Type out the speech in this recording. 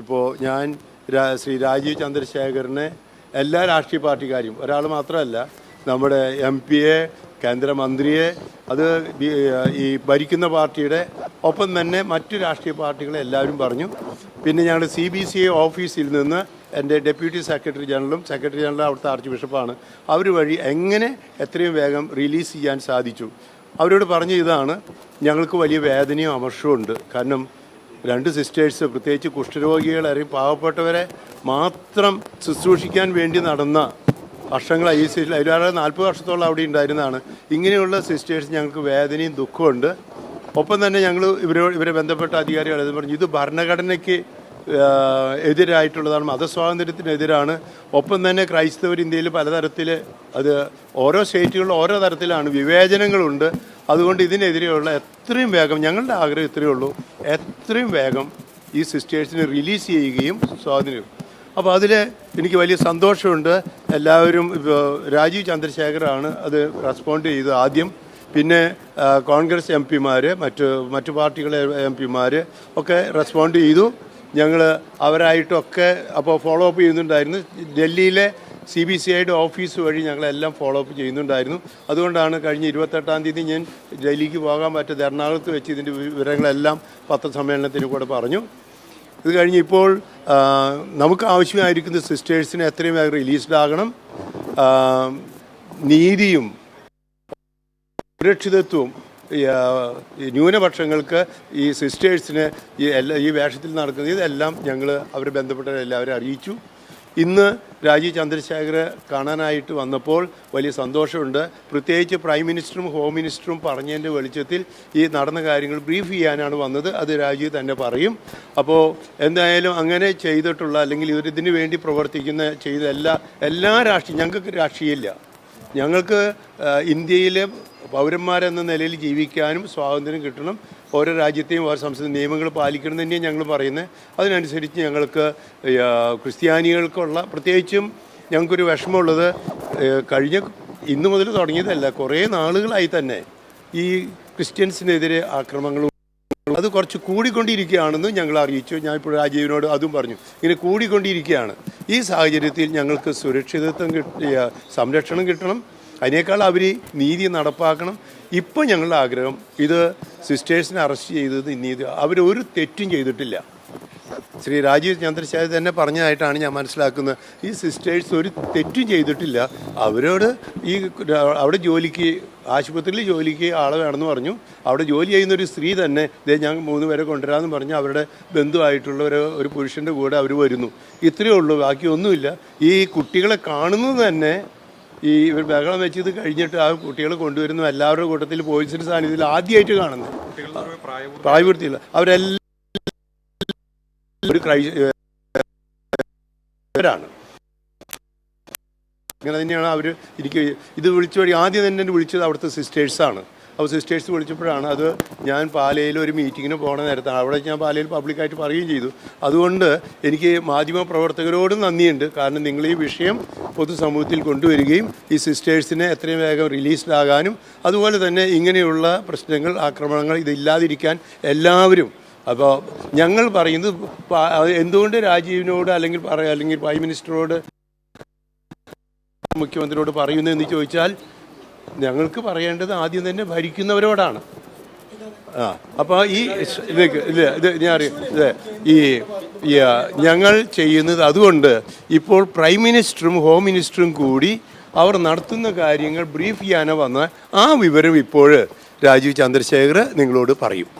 ഇപ്പോൾ ഞാൻ ശ്രീ രാജീവ് ചന്ദ്രശേഖരനെ എല്ലാ രാഷ്ട്രീയ പാർട്ടിക്കാരും ഒരാൾ മാത്രമല്ല നമ്മുടെ എം പിയെ കേന്ദ്രമന്ത്രിയെ അത് ഈ ഭരിക്കുന്ന പാർട്ടിയുടെ ഒപ്പം തന്നെ മറ്റു രാഷ്ട്രീയ പാർട്ടികളെ എല്ലാവരും പറഞ്ഞു. പിന്നെ ഞങ്ങൾ സി ബി സി ഐ ഓഫീസിൽ നിന്ന് എന്റെ ഡെപ്യൂട്ടി സെക്രട്ടറി ജനറലും സെക്രട്ടറി ജനറലും അവിടുത്തെ ആർച്ച് ബിഷപ്പാണ്. അവർ വഴി എങ്ങനെ എത്രയും വേഗം റിലീസ് ചെയ്യാൻ സാധിച്ചു. അവരോട് പറഞ്ഞ ഇതാണ് ഞങ്ങൾക്ക് വലിയ വേദനയും അമർഷവും ഉണ്ട്. കാരണം രണ്ട് സിസ്റ്റേഴ്സ് പ്രത്യേകിച്ച് കുഷ്ഠരോഗികളെ അല്ലെങ്കിൽ പാവപ്പെട്ടവരെ മാത്രം ശുശ്രൂഷിക്കാൻ വേണ്ടി നടന്ന വർഷങ്ങൾ ഈ സിസ്റ്റർ അതിലേറെ നാൽപ്പത് വർഷത്തോളം അവിടെ ഉണ്ടായിരുന്നതാണ്. ഇങ്ങനെയുള്ള സിസ്റ്റേഴ്സ് ഞങ്ങൾക്ക് വേദനയും ദുഃഖമുണ്ട് ഒപ്പം തന്നെ ഞങ്ങൾ ഇവരോ ഇവരെ ബന്ധപ്പെട്ട അധികാരികൾ എന്ന് പറഞ്ഞു ഇത് ഭരണഘടനയ്ക്ക് എതിരായിട്ടുള്ളതാണ് മതസ്വാതന്ത്ര്യത്തിനെതിരാണ്. ഒപ്പം തന്നെ ക്രൈസ്തവർ ഇന്ത്യയിൽ പലതരത്തിൽ അത് ഓരോ സ്റ്റേറ്റുകളിലും ഓരോ തരത്തിലാണ് വിവേചനങ്ങളുണ്ട്. അതുകൊണ്ട് ഇതിനെതിരെയുള്ള എത്രയും വേഗം ഞങ്ങളുടെ ആഗ്രഹം ഇത്രയേ ഉള്ളൂ. എത്രയും വേഗം ഈ സിസ്റ്റേഴ്സിനെ റിലീസ് ചെയ്യുകയും സ്വാധീനിക്കും. അപ്പോൾ അതിൽ എനിക്ക് വലിയ സന്തോഷമുണ്ട്. എല്ലാവരും രാജീവ് ചന്ദ്രശേഖറാണ് അത് റെസ്പോണ്ട് ചെയ്തത് ആദ്യം. പിന്നെ കോൺഗ്രസ് എം പിമാർ മറ്റ് മറ്റു പാർട്ടികളെ എം പിമാർ ഒക്കെ റെസ്പോണ്ട് ചെയ്തു. ഞങ്ങൾ അവരായിട്ടൊക്കെ അപ്പോൾ ഫോളോ അപ്പ് ചെയ്യുന്നുണ്ടായിരുന്നു. ഡൽഹിയിലെ സി ബി സി ഐയുടെ ഓഫീസ് വഴി ഞങ്ങളെല്ലാം ഫോളോ അപ്പ് ചെയ്യുന്നുണ്ടായിരുന്നു. അതുകൊണ്ടാണ് കഴിഞ്ഞ ഇരുപത്തെട്ടാം തീയതി ഞാൻ ഡൽഹിക്ക് പോകാൻ പറ്റാത്ത എറണാകുളത്ത് വെച്ച് ഇതിന്റെ വിവരങ്ങളെല്ലാം പത്രസമ്മേളനത്തിന് കൂടെ പറഞ്ഞു. ഇത് കഴിഞ്ഞ് ഇപ്പോൾ നമുക്ക് ആവശ്യമായിരിക്കുന്ന സിസ്റ്റേഴ്സിനെ എത്രയും വേഗം റിലീസ്ഡ് ആകണം നീതിയും സുരക്ഷിതത്വവും ന്യൂനപക്ഷങ്ങൾക്ക് ഈ സിസ്റ്റേഴ്സിന് ഈ എല്ലാ ഈ വേഷത്തിൽ നടക്കുന്ന ഇതെല്ലാം ഞങ്ങൾ അവരെ ബന്ധപ്പെട്ട എല്ലാവരും അറിയിച്ചു. ഇന്ന് രാജീവ് ചന്ദ്രശേഖർ കാണാനായിട്ട് വന്നപ്പോൾ വലിയ സന്തോഷമുണ്ട്. പ്രത്യേകിച്ച് പ്രൈം മിനിസ്റ്ററും ഹോം മിനിസ്റ്ററും പറഞ്ഞതിന്റെ വെളിച്ചത്തിൽ ഈ നടന്ന കാര്യങ്ങൾ ബ്രീഫ് ചെയ്യാനാണ് വന്നത്. അത് രാജീവ് തന്നെ പറയും. അപ്പോൾ എന്തായാലും അങ്ങനെ ചെയ്തിട്ടുള്ള അല്ലെങ്കിൽ ഇവരിതിനു വേണ്ടി പ്രവർത്തിക്കുന്ന ചെയ്ത എല്ലാ എല്ലാ രാഷ്ട്രീയ ഞങ്ങൾക്ക് രാഷ്ട്രീയമില്ല. ഞങ്ങൾക്ക് ഇന്ത്യയിലെ പൗരന്മാരെന്ന നിലയിൽ ജീവിക്കാനും സ്വാതന്ത്ര്യം കിട്ടണം. ഓരോ രാജ്യത്തെയും ഓരോ സംസ്ഥാന നിയമങ്ങൾ പാലിക്കണം തന്നെയാണ് ഞങ്ങൾ പറയുന്നത്. അതിനനുസരിച്ച് ഞങ്ങൾക്ക് ക്രിസ്ത്യാനികൾക്കുള്ള പ്രത്യേകിച്ചും ഞങ്ങൾക്കൊരു വിഷമമുള്ളത് കഴിഞ്ഞ ഇന്നു മുതൽ തുടങ്ങിയതല്ല കുറേ നാളുകളായി തന്നെ ഈ ക്രിസ്ത്യൻസിനെതിരെ ആക്രമണങ്ങൾ അത് കുറച്ച് കൂടിക്കൊണ്ടിരിക്കുകയാണെന്ന് ഞങ്ങൾ അറിയിച്ചു. ഞാൻ ഇപ്പോൾ രാജീവിനോട് അതും പറഞ്ഞു. ഇങ്ങനെ കൂടിക്കൊണ്ടിരിക്കുകയാണ്. ഈ സാഹചര്യത്തിൽ ഞങ്ങൾക്ക് സുരക്ഷിതത്വം കിട്ടിയ സംരക്ഷണം കിട്ടണം. അതിനേക്കാൾ അവർ നീതി നടപ്പാക്കണം. ഇപ്പോൾ ഞങ്ങളുടെ ആഗ്രഹം ഇത് സിസ്റ്റേഴ്സിനെ അറസ്റ്റ് ചെയ്തത് അവർ അവരൊരു തെറ്റും ചെയ്തിട്ടില്ല. ശ്രീ രാജീവ് ചന്ദ്രശേഖർ തന്നെ പറഞ്ഞതായിട്ടാണ് ഞാൻ മനസ്സിലാക്കുന്നത്. ഈ സിസ്റ്റേഴ്സ് ഒരു തെറ്റും ചെയ്തിട്ടില്ല. അവരോട് ഈ അവിടെ ജോലിക്ക് ആശുപത്രിയിൽ ജോലിക്ക് ആളെ വേണമെന്ന് പറഞ്ഞു. അവിടെ ജോലി ചെയ്യുന്ന ഒരു സ്ത്രീ തന്നെ ഇതേ ഞാൻ മൂന്ന് പേരെ കൊണ്ടുവരാമെന്ന് പറഞ്ഞ് അവരുടെ ബന്ധുവായിട്ടുള്ള ഒരു ഒരു പുരുഷന്റെ കൂടെ അവർ വരുന്നു. ഇത്രയേ ഉള്ളൂ. ബാക്കി ഒന്നുമില്ല. ഈ കുട്ടികളെ കാണുന്നത് തന്നെ ഈ ഇവർ ബഹളം വെച്ച് ഇത് കഴിഞ്ഞിട്ട് ആ കുട്ടികൾ കൊണ്ടുവരുന്നു. എല്ലാവരുടെ കൂട്ടത്തിൽ പോലീസിന്റെ സാന്നിധ്യത്തിൽ ആദ്യമായിട്ട് കാണുന്നത്. പ്രായപൂർത്തിയില്ല. അവരെല്ലാം ഒരു അങ്ങനെ തന്നെയാണ് അവർ ഇരിക്കുക. ഇത് വിളിച്ചു വഴി ആദ്യം തന്നെ വിളിച്ചത് അവിടുത്തെ സിസ്റ്റേഴ്സാണ്. അപ്പോൾ സിസ്റ്റേഴ്സ് വിളിച്ചപ്പോഴാണ് അത് ഞാൻ പാലയിൽ ഒരു മീറ്റിങ്ങിന് പോണ നേരത്താണ് അവിടെ ഞാൻ പാലയിൽ പബ്ലിക്കായിട്ട് പറയുകയും ചെയ്തു. അതുകൊണ്ട് എനിക്ക് മാധ്യമ പ്രവർത്തകരോടും നന്ദിയുണ്ട്. കാരണം നിങ്ങൾ ഈ വിഷയം പൊതുസമൂഹത്തിൽ കൊണ്ടുവരികയും ഈ സിസ്റ്റേഴ്സിനെ എത്രയും വേഗം റിലീസ്ഡ് ആകാനും അതുപോലെ തന്നെ ഇങ്ങനെയുള്ള പ്രശ്നങ്ങൾ ആക്രമണങ്ങൾ ഇതില്ലാതിരിക്കാൻ എല്ലാവരും അപ്പോൾ ഞങ്ങൾ പറയുന്നത് എന്തുകൊണ്ട് രാജീവിനോട് അല്ലെങ്കിൽ പറയാം അല്ലെങ്കിൽ പ്രൈം മിനിസ്റ്ററോട് മുഖ്യമന്ത്രിയോട് പറയുന്നതെന്ന് ചോദിച്ചാൽ ഞങ്ങൾക്ക് പറയേണ്ടത് ആദ്യം തന്നെ ഭരിക്കുന്നവരോടാണ്. ആ അപ്പോൾ ഈ ഇല്ല ഇത് ഞാൻ അറിയാം ഈ, ഞങ്ങൾ ചെയ്യുന്നത് അതുകൊണ്ട് ഇപ്പോൾ പ്രൈം മിനിസ്റ്ററും ഹോം മിനിസ്റ്ററും കൂടി അവർ നടത്തുന്ന കാര്യങ്ങൾ ബ്രീഫ് ചെയ്യാനോ വന്ന ആ വിവരം ഇപ്പോൾ രാജീവ് ചന്ദ്രശേഖർ നിങ്ങളോട് പറയും.